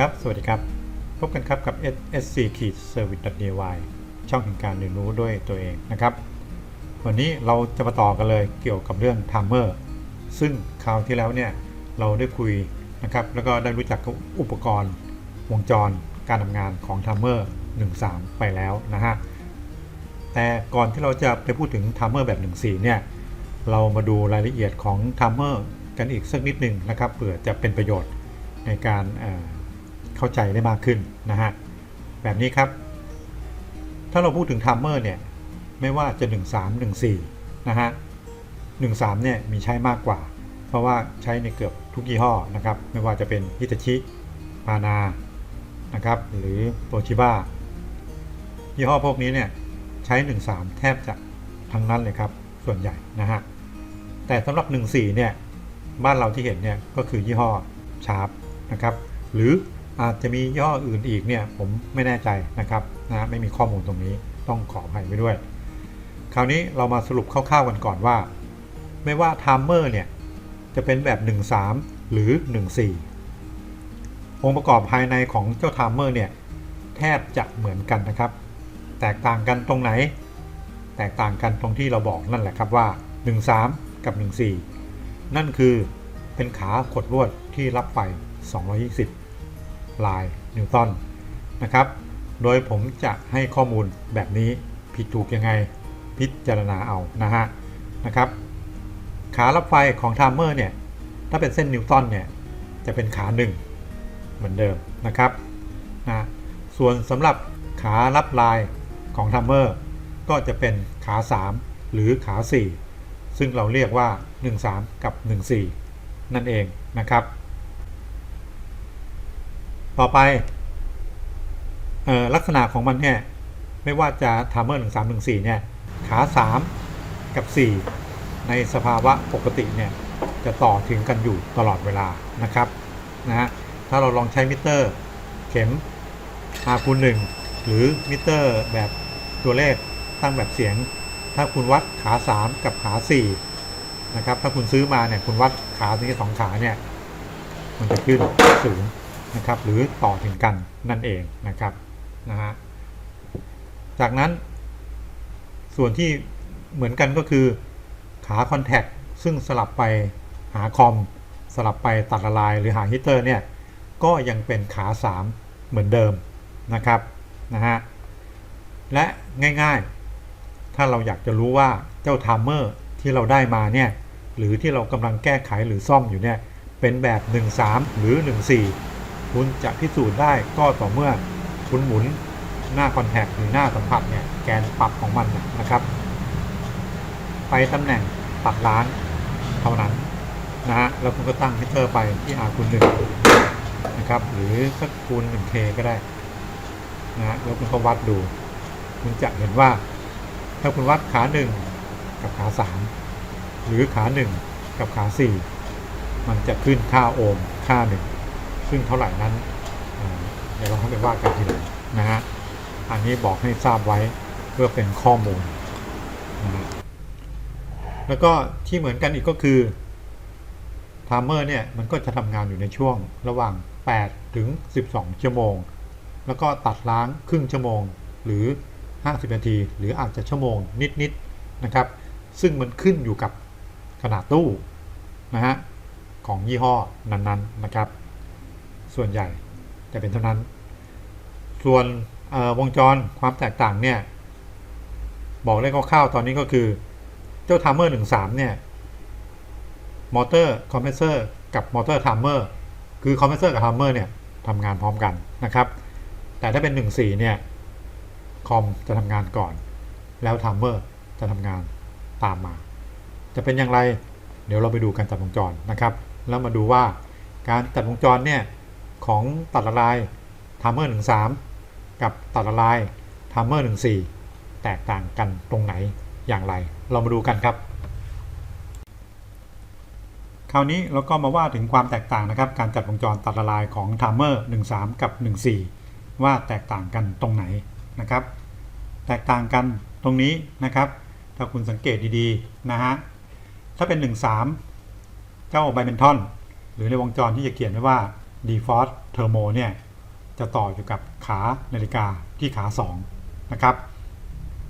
ครับ สวัสดีครับ พบกันครับกับ SSC ขีด Service .ny ช่องแห่งการเรียนรู้ด้วยตัวเองนะครับ วันนี้เราจะมาต่อกันเลยเกี่ยวกับเรื่อง Timer ซึ่งคราวที่แล้วเนี่ยเราได้คุยนะครับ แล้วก็ได้รู้จักกับอุปกรณ์วงจรการทำงานของ Timer 13 ไปแล้วนะฮะ แต่ก่อนที่เราจะไปพูดถึง Timer แบบ 14 เนี่ย เรามาดูรายละเอียดของ Timer กันอีกสักนิดหนึ่งนะครับเผื่อจะเป็นประโยชน์ในการ เข้าใจได้มากขึ้นนะฮะแบบนี้ครับ ถ้าเราพูดถึง Timer เนี่ยไม่ว่าจะ 13 14 นะฮะ 13 เนี่ยมีใช้มากกว่า เพราะว่าใช้ในเกือบทุกยี่ห้อนะครับ ไม่ว่าจะเป็นฮิตาชิพานา นะครับ หรือโตชิบ้ายี่ห้อพวกนี้เนี่ยใช้ 13 แทบจะทั้งนั้นเลยครับ ส่วนใหญ่นะฮะ แต่สำหรับ 14 เนี่ย บ้านเราที่เห็นเนี่ยก็คือยี่ห้อชาร์ปนะครับ หรือ อาจจะมีย่ออื่นอีกเนี่ยผมไม่แน่ใจนะครับนะไม่มีข้อมูลตรงนี้ต้องขออภัยไว้ด้วย คราวนี้เรามาสรุปคร่าวๆกันก่อนว่า ไม่ว่าไทม์เมอร์เนี่ยจะเป็นแบบ 13 หรือ 14 องค์ประกอบภายในของเจ้าไทม์เมอร์เนี่ยแทบจะเหมือนกันนะครับ แตกต่างกันตรงไหน แตกต่างกันตรงที่เราบอกนั่นแหละครับว่า 13 กับ 14 นั่นคือเป็นขาขดลวดที่รับไฟ 220 ลายนิวตันนะครับ โดยผมจะให้ข้อมูลแบบนี้ผิดถูกยังไงพิจารณาเอานะฮะนะครับ ขารับไฟของไทม์เมอร์เนี่ยถ้าเป็นเส้นนิวตันเนี่ยจะเป็นขาหนึ่งเหมือนเดิมนะครับนะส่วนสำหรับขารับลายของไทม์เมอร์ก็จะเป็นขา 3 หรือขา 4 ซึ่งเราเรียกว่า 13 กับ 14 นั่นเองนะครับ ต่อไปออลักษณะของมันเนี่ยไม่ว่าจะไทม์เมอร์13 14เนี่ยขา3กับ4ในสภาวะปกติเนี่ยจะต่อถึงกันอยู่ตลอดเวลานะครับนะฮะถ้าเราลองใช้มิเตอร์เข็ม R คูณ1หรือมิเตอร์แบบตัวเลขตั้งแบบเสียง ถ้าคุณวัดขา 3 กับขา4นะครับถ้าคุณซื้อมาเนี่ยคุณวัดขาที่สองขาเนี่ยมันจะขึ้นสูง นะครับ หรือต่อถึงกันนั่นเองนะครับนะฮะจากนั้น ส่วนที่เหมือนกันก็คือขาคอนแทคซึ่งสลับไปหาคอม สลับไปตัดละลาย หรือหาฮีตเตอร์เนี่ยก็ยังเป็นขา 3 เหมือนเดิมนะครับนะฮะและง่ายๆ ถ้าเราอยากจะรู้ว่าเจ้าไทม์เมอร์ที่เราได้มาเนี่ยหรือที่เรากำลังแก้ไขหรือซ่อมอยู่เนี่ยเป็นแบบ 13 หรือ 14 คุณจะพิสูจน์ได้ก็ต่อเมื่อคุณหมุนหน้าคอนแทคหรือหน้าสัมผัสเนี่ยแกนปรับของมันนะครับ ไปตำแหน่งตัดล้างเท่านั้นนะฮะแล้วคุณก็ตั้งมิเตอร์ไปที่ R คูณ1นะครับ หรือสักคูณ 1K ก็ได้นะฮะแล้วคุณก็วัดดู คุณจะเห็นว่า ถ้าคุณวัดขา 1 กับขา 3 หรือขา 1 กับขา 4 มันจะขึ้นค่าโอห์มค่าหนึ่ง ซึ่งเท่าไหร่นั้นเดี๋ยวเราให้ไปว่ากันทีหลังนะฮะอันนี้บอกให้ทราบไว้เพื่อเป็นข้อมูลนะฮะแล้วก็ที่เหมือนกันอีกก็คือไทม์เมอร์เนี่ยมันก็จะทำงานอยู่ในช่วงระหว่าง 8 ถึง 12 ชั่วโมง แล้วก็ตัดล้างครึ่งชั่วโมงหรือ 50 นาที หรืออาจจะชั่วโมงนิดๆนะครับ ซึ่งมันขึ้นอยู่กับขนาดตู้นะฮะของยี่ห้อนั้นๆนะครับ ส่วนใหญ่จะเป็นเท่านั้น ส่วนวงจรความแตกต่างเนี่ย บอกได้คร่าวๆตอนนี้ก็คือ เจ้า Timer 13เนี่ยมอเตอร์คอมเพรสเซอร์กับมอเตอร์ Timer คือคอมเพรสเซอร์กับ Timer เนี่ยทำงานพร้อมกันนะครับ แต่ถ้าเป็น 14 เนี่ยคอมจะทำงานก่อน แล้ว Timer จะทำงานตามมา จะเป็นอย่างไร เดี๋ยวเราไปดูการตัดวงจรนะครับ แล้วมาดูว่าการตัดวงจรเนี่ย ของตัดละลาย Timer 13กับตัดละลาย Timer 14แตกต่างกันตรงไหนอย่างไร เรามาดูกันครับ คราวนี้เราก็มาว่าถึงความแตกต่างนะครับ การจัดวงจรตัดละลายของ Timer 13กับ14ว่าแตกต่างกันตรงไหนนะครับ แตกต่างกันตรงนี้นะครับ ถ้าคุณสังเกตดีๆนะฮะถ้าเป็น 13 เจ้าไบเมนทอน หรือในวงจรที่จะเขียนไว้ว่า default thermo เนี่ยจะต่ออยู่กับขานาฬิกาที่ขา 2 นะครับ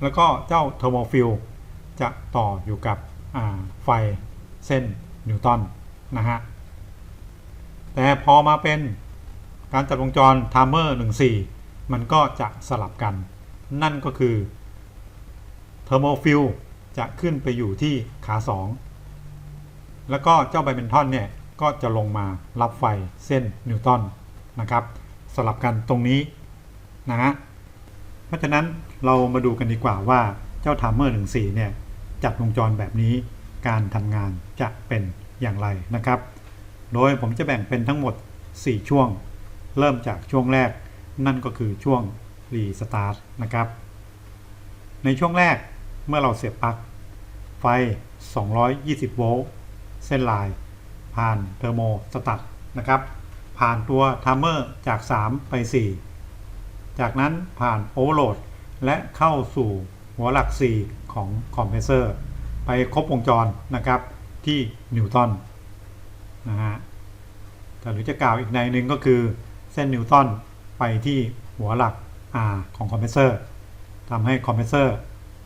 แล้วก็เจ้าเทอร์โมฟิลจะต่ออยู่กับไฟเส้นนิวตันนะฮะ แต่พอมาเป็นการจัดวงจร Timer 14 มันก็จะสลับกัน นั่นก็คือเทอร์โมฟิลจะขึ้นไปอยู่ที่ขา 2 แล้วก็เจ้าไบเมนทอนเนี่ย ก็จะลงมารับไฟเส้นนิวตันนะครับสลับกันตรงนี้นะฮะเพราะฉะนั้นเรามาดูกันดีกว่าว่าเจ้า Timer 14เนี่ยจัดวงจรแบบนี้การทำงานจะเป็นอย่างไรนะครับ โดยผมจะแบ่งเป็นทั้งหมด 4 ช่วง เริ่มจากช่วงแรก นั่นก็คือช่วงรีสตาร์ทนะครับ ในช่วงแรกเมื่อเราเสียบปลั๊กไฟ 220 โวลต์ เส้นลาย ผ่านเทอร์โมสตัดนะครับ ผ่านตัวทัมเมอร์จาก 3 ไป 4 จากนั้นผ่านโอเวอร์โหลดและเข้าสู่หัวหลัก 4 ของคอมเพรสเซอร์ ไปครบวงจรนะครับที่นิวตันนะฮะแต่หรือจะกล่าวอีกในหนึ่งก็คือเส้นนิวตันไปที่หัวหลัก R ของคอมเพรสเซอร์ทำให้คอมเพรสเซอร์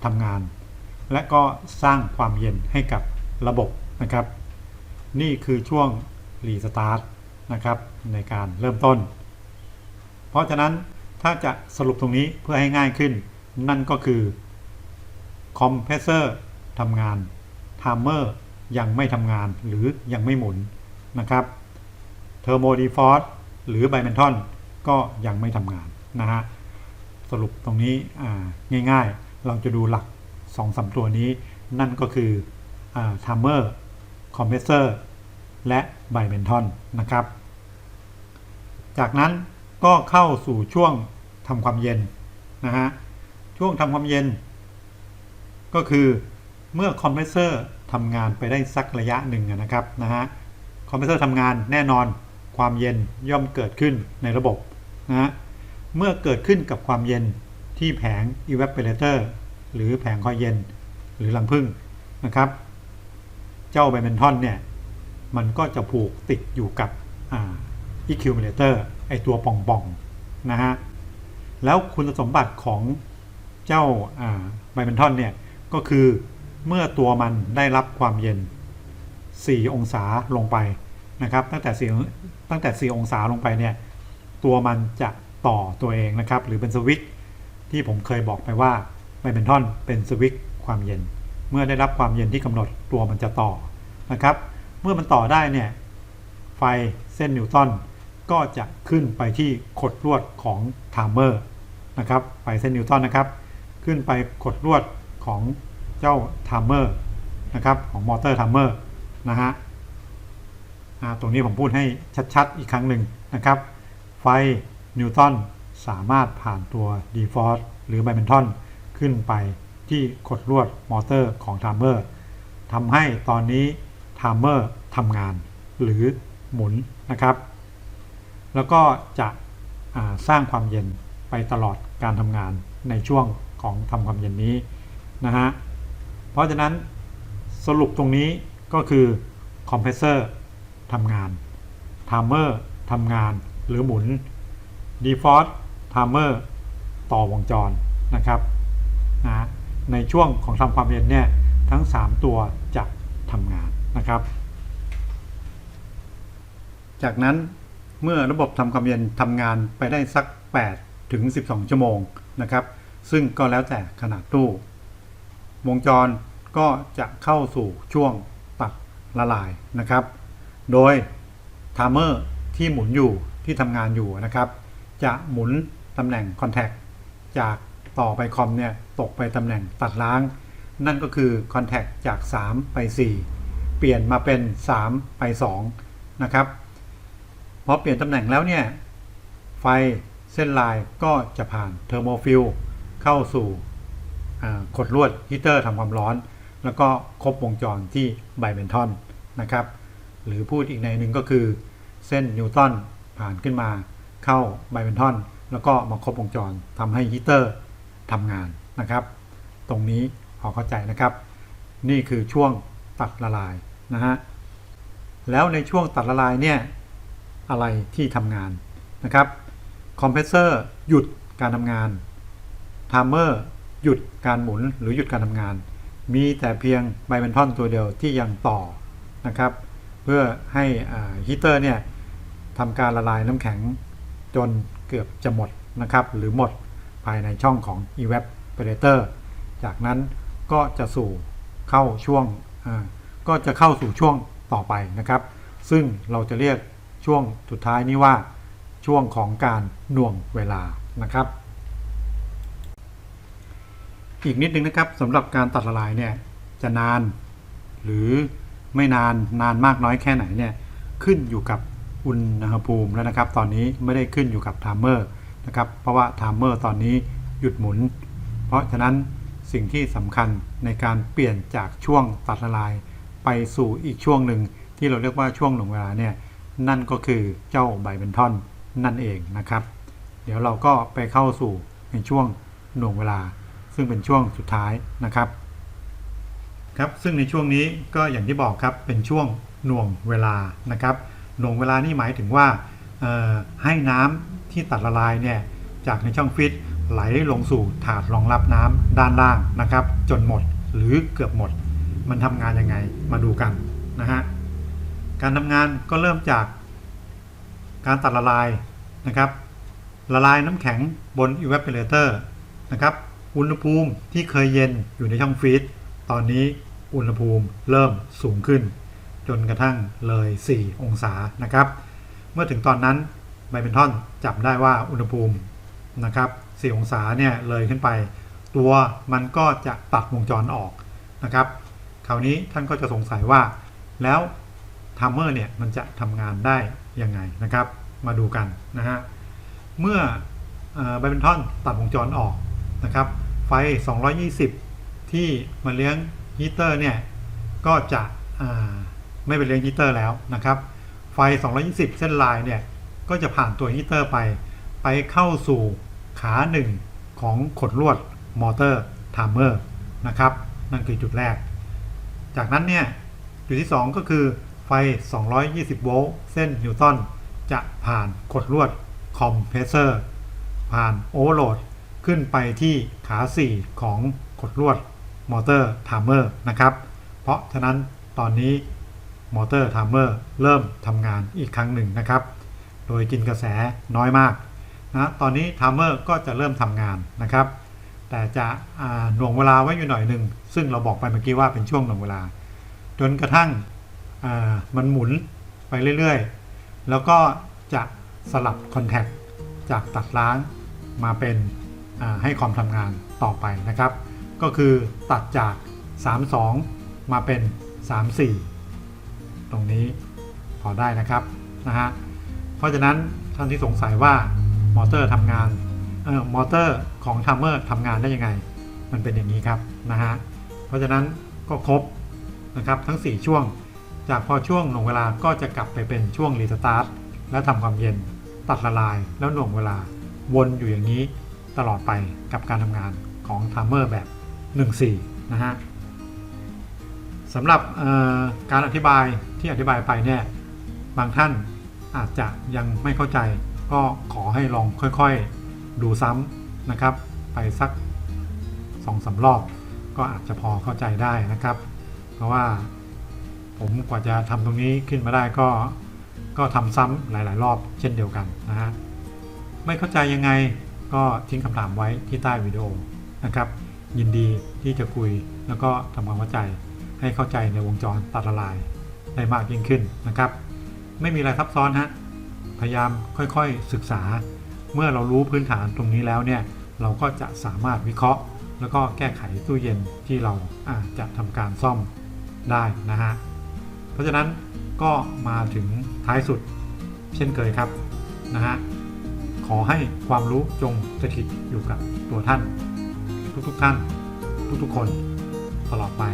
ทำงาน และก็สร้างความเย็นให้กับระบบนะครับ นี่คือช่วงรีสตาร์ทนะครับในการเริ่มต้น เพราะฉะนั้นถ้าจะสรุปตรงนี้เพื่อให้ง่ายขึ้น นั่นก็คือคอมเพรสเซอร์ทำงานไทมเมอร์ยังไม่ทำงานหรือยังไม่หมุนนะครับเทอร์โมดีฟอร์หรือไบเมนทอนก็ยังไม่ทำงานนะฮะสรุปตรงนี้ง่ายๆ เราจะดูหลัก2-3ตัวนี้ นั่นก็คือไทมเมอร์ คอมเพรสเซอร์และไบเมนทอนนะครับ จากนั้นก็เข้าสู่ช่วงทำความเย็นนะฮะช่วงทำความเย็น ก็คือเมื่อคอมเพรสเซอร์ทำงานไปได้สักระยะหนึ่งนะครับนะฮะคอมเพรสเซอร์ทำงานแน่นอนความเย็นย่อมเกิดขึ้นในระบบนะฮะเมื่อเกิดขึ้นกับความเย็นที่แผง evaporator หรือแผงคอยเย็นหรือรังผึ้งนะครับ เจ้าไบเมนทอนเนี่ย มันก็จะผูกติดอยู่กับอ่า accumulator ไอตัวป่องๆนะฮะ แล้วคุณสมบัติของเจ้าไบเมนทอนเนี่ย ก็คือเมื่อตัวมันได้รับความเย็น 4 องศาลงไปนะครับ ตั้งแต่4ตั้งแต่ 4 องศาลงไปเนี่ย ตัวมันจะต่อตัวเองนะครับ หรือเป็นสวิตช์ที่ผมเคยบอกไปว่าไบเมนทอนเป็นสวิตช์ความเย็น เมื่อได้รับความเย็นที่กำหนดตัวมันจะต่อนะครับ เมื่อมันต่อได้เนี่ยไฟเส้นนิวตันก็จะขึ้นไปที่ขดลวดของไทม์เมอร์นะครับไฟเส้นนิวตันนะครับ ขึ้นไปขดลวดของเจ้าไทม์เมอร์นะครับของมอเตอร์ไทม์เมอร์นะฮะตรงนี้ผมพูดให้ชัดๆ อีกครั้งหนึ่งนะครับ ไฟนิวตันสามารถผ่านตัว d f o r c e หรือไบเมนทอนขึ้นไป ที่ขดลวดมอเตอร์ของไทม์เมอร์ทำให้ตอนนี้ไทม์เมอร์ทำงานหรือหมุนนะครับ แล้วก็จะสร้างความเย็นไปตลอดการทำงานในช่วงของทำความเย็นนี้นะฮะ เพราะฉะนั้นสรุปตรงนี้ก็คือคอมเพรสเซอร์ทำงานไทม์เมอร์ทำงานหรือหมุน default timer ต่อวงจรนะครับนะ ในช่วงของทำความเย็นเนี่ยทั้ง 3 ตัวจะทำงานนะครับ จากนั้นเมื่อระบบทำความเย็นทำงานไปได้สัก 8 ถึง 12 ชั่วโมงนะครับ ซึ่งก็แล้วแต่ขนาดตู้ วงจรก็จะเข้าสู่ช่วงตัดละลายนะครับ โดยไทม์เมอร์ที่หมุนอยู่ที่ทำงานอยู่นะครับ จะหมุนตำแหน่ง Contact จาก ต่อไปคอมเนี่ยตกไปตำแหน่งตัดล้าง นั่นก็คือ Contact จาก 3 ไป 4 เปลี่ยนมาเป็น 3 ไป 2 นะครับพอเปลี่ยนตำแหน่งแล้วเนี่ย ไฟเส้นลายก็จะผ่านเทอร์โมฟิลเข้าสู่ขดลวดฮีเตอร์ทำความร้อน แล้วก็ครบวงจรที่ไบเมนทอนนะครับ หรือพูดอีกในหนึ่งก็คือเส้นนิวตันผ่านขึ้นมาเข้าไบเมนทอนแล้วก็มาครบวงจรทำให้ฮีเตอร์ ทำงานนะครับ ตรงนี้พอเข้าใจนะครับ นี่คือช่วงตัดละลายนะฮะแล้วในช่วงตัดละลายเนี่ยอะไรที่ทำงานนะครับคอมเพรสเซอร์หยุดการทำงานไทม์เมอร์หยุดการหมุนหรือหยุดการทำงาน มีแต่เพียงไบเบนทอนตัวเดียวที่ยังต่อนะครับ เพื่อให้ฮีเตอร์เนี่ยทำการละลายน้ำแข็งจนเกือบจะหมดนะครับ หรือหมด ภายในช่องของ evaporator จากนั้นก็จะสู่เข้าช่วงก็จะเข้าสู่ช่วงต่อไปนะครับ ซึ่งเราจะเรียกช่วงสุดท้ายนี้ว่า ช่วงของการหน่วงเวลานะครับ อีกนิดนึงนะครับสำหรับการตัดละลายเนี่ยจะนาน หรือไม่นานนานมากน้อยแค่ไหนเนี่ยขึ้นอยู่กับอุณหภูมิแล้วนะครับ ตอนนี้ไม่ได้ขึ้นอยู่กับไทม์เมอร์ นะครับ เพราะว่าไทม์เมอร์ตอนนี้หยุดหมุน เพราะฉะนั้นสิ่งที่สำคัญในการเปลี่ยนจากช่วงตัดละลาย ไปสู่อีกช่วงหนึ่งที่เราเรียกว่าช่วงหน่วงเวลาเนี่ยนั่นก็คือเจ้าไบเบนทอนนั่นเองนะครับ เดี๋ยวเราก็ไปเข้าสู่ในช่วงหน่วงเวลา ซึ่งเป็นช่วงสุดท้ายนะครับ ครับซึ่งในช่วงนี้ก็อย่างที่บอกครับเป็นช่วงหน่วงเวลานะครับ หน่วงเวลานี่หมายถึงว่า ให้น้ำที่ตัดละลายเนี่ยจากในช่องฟิตไหลลงสู่ถาดรองรับน้ำด้านล่างนะครับ จนหมดหรือเกือบหมด มันทำงานยังไงมาดูกันนะฮะการทำงานก็เริ่มจากการตัดละลายนะครับ ละลายน้ำแข็งบน evaporator นะครับอุณหภูมิที่เคยเย็นอยู่ในช่องฟรีซตอนนี้อุณหภูมิเริ่มสูงขึ้น จนกระทั่งเลย 4 องศานะครับ เมื่อถึงตอนนั้นไบเบนทอนจับได้ว่าอุณหภูมินะครับ4องศาเนี่ยเลยขึ้นไป ตัวมันก็จะตัดวงจรออกนะครับคราวนี้ท่านก็จะสงสัยว่า แล้วทัมเมอร์เนี่ยมันจะทำงานได้ยังไงนะครับ มาดูกันนะฮะเมื่อไบเบนทอนตัดวงจรออกนะครับไฟ 220 ที่มาเลี้ยงฮีเตอร์เนี่ยก็จะไม่เป็นเลี้ยงฮีเตอร์แล้วนะครับ ไฟ 220 เส้นลายเนี่ย ก็จะผ่านตัวฮีเตอร์ไป ไปเข้าสู่ขาหนึ่งของขดลวดมอเตอร์ไทม์เมอร์นะครับ นั่นคือจุดแรก จากนั้นเนี่ย จุดที่ 2 ก็คือไฟ 220 โวลต์เส้นนิวตันจะผ่านขดลวดคอมเพรสเซอร์ผ่านโอเวอร์โหลดขึ้นไปที่ขา 4 ของขดลวดมอเตอร์ไทม์เมอร์นะครับ เพราะฉะนั้นตอนนี้ มอเตอร์ไทม์เมอร์เริ่มทำงานอีกครั้งหนึ่งนะครับ โดยกินกระแสน้อยมากนะตอนนี้ไทม์เมอร์ก็จะเริ่มทำงานนะครับ แต่จะหน่วงเวลาไว้อยู่หน่อยหนึ่งซึ่งเราบอกไปเมื่อกี้ว่าเป็นช่วงหน่วงเวลา จนกระทั่งมันหมุนไปเรื่อยๆ แล้วก็จะสลับคอนแทคจากตัดล้างมาเป็นให้คอมทำงานต่อไปนะครับ ก็คือตัดจาก 32 มาเป็น 34 ตรงนี้พอได้นะครับนะฮะเพราะฉะนั้นท่านที่สงสัยว่ามอเตอร์ทำงานเออมอเตอร์ของทัมเมอร์ทำงานได้ยังไง มันเป็นอย่างนี้ครับนะฮะเพราะฉะนั้นก็ครบนะครับทั้ง 4 ช่วง จากพอช่วงหน่วงเวลาก็จะกลับไปเป็นช่วงรีสตาร์ทและทำความเย็นตัดละลายแล้วหน่วงเวลาวนอยู่อย่างนี้ตลอดไปกับการทำงานของทัมเมอร์แบบ 1-4 นะฮะ สำหรับการอธิบายที่อธิบายไปเนี่ยบางท่านอาจจะยังไม่เข้าใจ ก็ขอให้ลองค่อยๆดูซ้ำนะครับ ไปสักสองสารอบ ก็อาจจะพอเข้าใจได้นะครับ เพราะว่าผมกว่าจะทำตรงนี้ขึ้นมาได้ก็ก็ทำซ้ำหลาย ๆ รอบเช่นเดียวกันนะฮะไม่เข้าใจยังไงก็ทิ้งคำถามไว้ที่ใต้วิดีโอนะครับ ยินดีที่จะคุยแล้วก็ทำความเข้าใจ ให้เข้าใจในวงจรตัดละลายได้มากยิ่งขึ้นนะครับ ไม่มีอะไรซับซ้อนฮะพยายามค่อยๆศึกษา เมื่อเรารู้พื้นฐานตรงนี้แล้วเนี่ยเราก็จะสามารถวิเคราะห์ แล้วก็แก้ไขตู้เย็นที่เราอาจจะทำการซ่อมได้นะฮะเพราะฉะนั้นก็มาถึงท้ายสุดเช่นเคยครับนะฮะขอให้ความรู้จงสถิตอยู่กับตัวท่าน ทุกๆทท่าน ทุกๆคนตลอดไป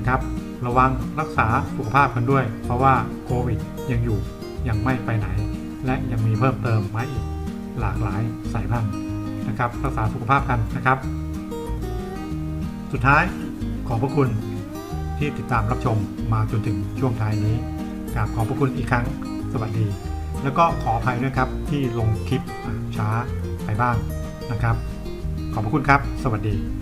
นะครับ ระวังรักษาสุขภาพกันด้วย เพราะว่าโควิดยังอยู่ยังไม่ไปไหน และยังมีเพิ่มเติมมาอีกหลากหลายสายพันธุ์นะครับ รักษาสุขภาพกันนะครับ สุดท้ายขอบพระคุณที่ติดตามรับชมมาจนถึงช่วงท้ายนี้กราบขอบพระคุณอีกครั้งสวัสดี แล้วก็ขออภัยด้วยครับที่ลงคลิปช้าไปบ้างนะครับ ขอบพระคุณครับ สวัสดี